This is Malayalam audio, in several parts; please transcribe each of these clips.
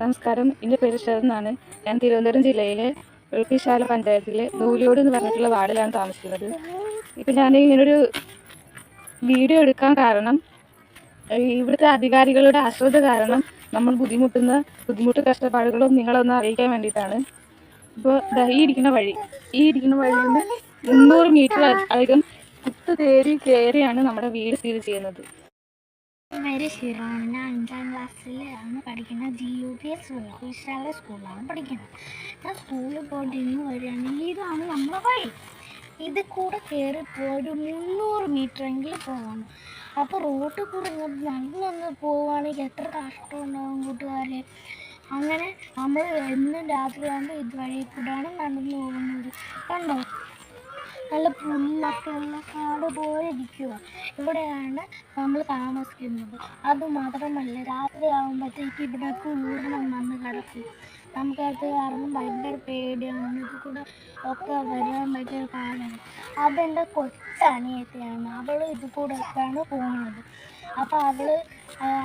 നമസ്കാരം എന്റെ പേര് ഷെർ എന്നാണ് ഞാൻ തിരുവനന്തപുരം ജില്ലയിലെ വെളുപ്പിശാല പഞ്ചായത്തിലെ നൂലിയോട് എന്ന് പറഞ്ഞിട്ടുള്ള വാർഡിലാണ് താമസിക്കുന്നത്. ഇപ്പം ഞാൻ ഇങ്ങനൊരു വീഡിയോ എടുക്കാൻ കാരണം ഇവിടുത്തെ അധികാരികളുടെ അശ്രദ്ധ കാരണം നമ്മൾ ബുദ്ധിമുട്ടുന്ന ബുദ്ധിമുട്ട് കഷ്ടപ്പാടുകളും നിങ്ങളൊന്ന് അറിയിക്കാൻ വേണ്ടിയിട്ടാണ്. ഇപ്പോൾ ഈ ഇരിക്കുന്ന വഴി ഈ ഇരിക്കുന്ന വഴിയിൽ നിന്ന് മുന്നൂറ് മീറ്റർ അധികം കുത്തുതേരി കയറിയാണ് നമ്മുടെ വീട് സ്ഥിതി ചെയ്യുന്നത്. പേര് ഷിറാണ് ഞാൻ അഞ്ചാം ക്ലാസ്സിലാണ് പഠിക്കുന്നത്. ജി യു പി എസ് വിശാല സ്കൂളിലാണ് പഠിക്കുന്നത്. ഞാൻ സ്കൂളിൽ പോയിട്ട് ഇന്ന് വരികയാണെങ്കിൽ ഇതാണ് നമ്മുടെ വഴി. ഇത് കൂടെ കയറി ഒരു മുന്നൂറ് മീറ്റർ എങ്കിലും പോകണം. അപ്പോൾ റോട്ടിൽ കൂടെ ഇങ്ങോട്ട് നടന്നൊന്ന് പോവുകയാണെങ്കിൽ എത്ര കഷ്ടമുണ്ടാകും കൂട്ടുകാരെ. അങ്ങനെ നമ്മൾ എന്നും രാത്രിയാകുമ്പോൾ ഇതുവഴി കൂടെയാണ് നടന്നു പോകുന്നത്. കണ്ടോ? നല്ല പുല്ലൊക്കെ ഉള്ള കാട് പോലെ ഇരിക്കുക ഇവിടെയാണ് നമ്മൾ താമസിക്കുന്നത്. അതുമാത്രമല്ല രാത്രി ആകുമ്പോഴത്തേക്ക് ഇവിടെ ഊരണം വന്ന് കിടക്കും. നമുക്കത് കാരണം ഭയങ്കര പേടിയാണ്. ഇത് കൂടെ ഒക്കെ വരാൻ പറ്റിയ പാടാണ് അതെന്റെ കൊച്ചനിയത്തിയാണ്. അവൾ ഇത് കൂടെ ഒക്കെയാണ് പോകുന്നത് അപ്പോൾ അവൾ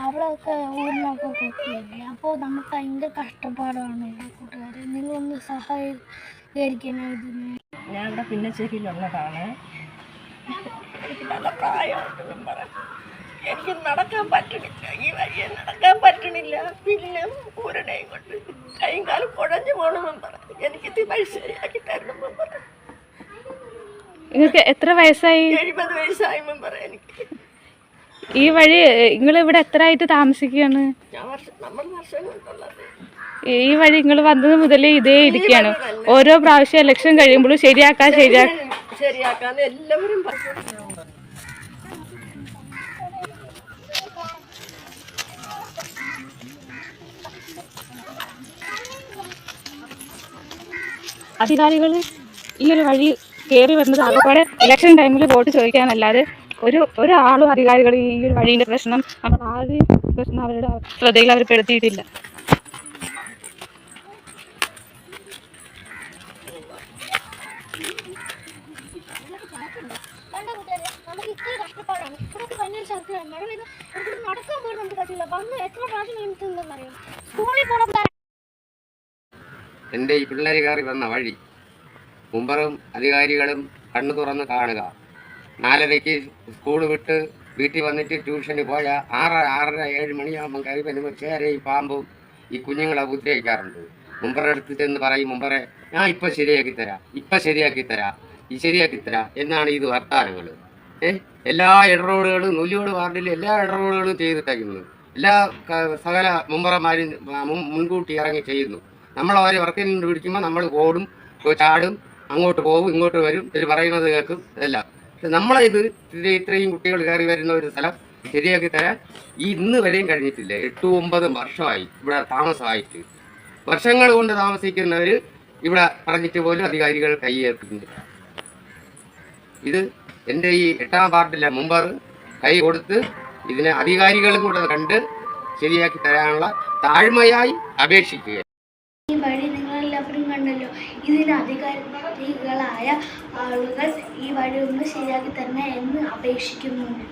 അവളൊക്കെ ഊരിനൊക്കെ കൊത്തിയില്ലേ അപ്പോൾ നമുക്ക് ഭയങ്കര കഷ്ടപ്പാടാണ് എന്റെ കൂട്ടുകാരെ. നിങ്ങളൊന്ന് സഹായിക്കണം ഇതിന്. ഞാൻ ഇവിടെ പിന്നശ്ശേരിയിലുള്ളതാണ് എനിക്ക് നല്ല പ്രായമുണ്ടെന്നും പറയാം. എനിക്ക് നടക്കാൻ പറ്റണില്ല. ഈ വഴിയെ നടക്കാൻ പറ്റണില്ല. പിന്നെ പൂരണയും കൊണ്ട് കൈയും കാലം കുഴഞ്ഞു പോകണമെന്നും പറയാം. എനിക്കിത് വഴി ശരിയാക്കി തരണമെന്നും പറയാം. നിങ്ങൾക്ക് എത്ര വയസ്സായി? എഴുപത് വയസ്സായി പറയാം എനിക്ക്. ഈ വഴി നിങ്ങൾ ഇവിടെ എത്ര ആയിട്ട് താമസിക്കുകയാണ് ഈ വഴി നിങ്ങൾ വന്നത് മുതൽ ഇതേ ഇരിക്കുകയാണ് ഓരോ പ്രാവശ്യം ഇലക്ഷൻ കഴിയുമ്പോഴും ശരിയാക്കാൻ ശരിയാക്കാം. ശരിയാക്കാന്ന് എല്ലാവരും അധികാരികൾ ഈ ഒരു വഴി കയറി വരുന്നത് ആകെപ്പാടെ ഇലക്ഷൻ ടൈമിൽ വോട്ട് ചോദിക്കാനല്ലാതെ ഒരു ഒരാളും അധികാരികൾ ഈ ഒരു വഴീന്റെ പ്രശ്നം ആരുടെയും പ്രശ്നം അവരുടെ ശ്രദ്ധയിൽ അവർ പെടുത്തിയിട്ടില്ല. എന്റെ ഈ പിള്ളേർ കയറി വന്ന വഴി മുമ്പറും അധികാരികളും കണ്ണു തുറന്ന് കാണുക. നാലരയ്ക്ക് സ്കൂൾ വിട്ട് വീട്ടിൽ വന്നിട്ട് ട്യൂഷന് പോയ ആറ് ആറര ഏഴ് മണിയാകുമ്പോൾ കയറി വരുമ്പോൾ ചേരയും പാമ്പും ഈ കുഞ്ഞുങ്ങളെ ഉപദ്രവിക്കാറുണ്ട്. മുമ്പറെ അടുത്ത് ചെന്ന് പറയും മുമ്പറെ ഞാൻ ഇപ്പം ശരിയാക്കി തരാം ഇപ്പം ശരിയാക്കി തരാം ഈ ശരിയാക്കി തരാം എന്നാണ് ഇത് വർത്താനങ്ങൾ ഏ? എല്ലാ ഇടറോഡുകളും നൂലിയോട് വാർഡിലെ എല്ലാ ഇടറോഡുകളും ചെയ്തിട്ടേക്കുന്നത് എല്ലാ സകല മുമ്പറമാരും മുൻ- മുൻകൂട്ടി ഇറങ്ങി ചെയ്യുന്നു. നമ്മൾ അവരെ വർക്കിൽ നിന്ന് പിടിക്കുമ്പോൾ നമ്മൾ ഓടും ചാടും അങ്ങോട്ട് പോകും ഇങ്ങോട്ട് വരും ഇവർ പറയുന്നത് കേൾക്കും എല്ലാം നമ്മളെ ഇത് ഇത് ഇത്രയും കുട്ടികൾ കയറി വരുന്ന ഒരു സ്ഥലം ശരിയാക്കി തരാൻ ഈ ഇന്ന് വരെയും കഴിഞ്ഞിട്ടില്ല. എട്ട് ഒമ്പത് വർഷമായി ഇവിടെ താമസമായിട്ട്. വർഷങ്ങൾ കൊണ്ട് താമസിക്കുന്നവർ ഇവിടെ പറഞ്ഞിട്ട് പോലും അധികാരികൾ കൈയേർക്കുന്നില്ല ഇത് എന്റെ ഈ എട്ടാം വാർഡിലെ മുമ്പർ കൈ കൊടുത്ത് ഇതിനെ അധികാരികളും കൂടെ കണ്ട് ശരിയാക്കി തരാനുള്ള താഴ്മയായി അപേക്ഷിക്കുക അധികാരികളായ ആളുകൾ ഈ വഴി ഒന്ന് ശരിയാക്കി തരണേ എന്ന് അപേക്ഷിക്കുന്നു.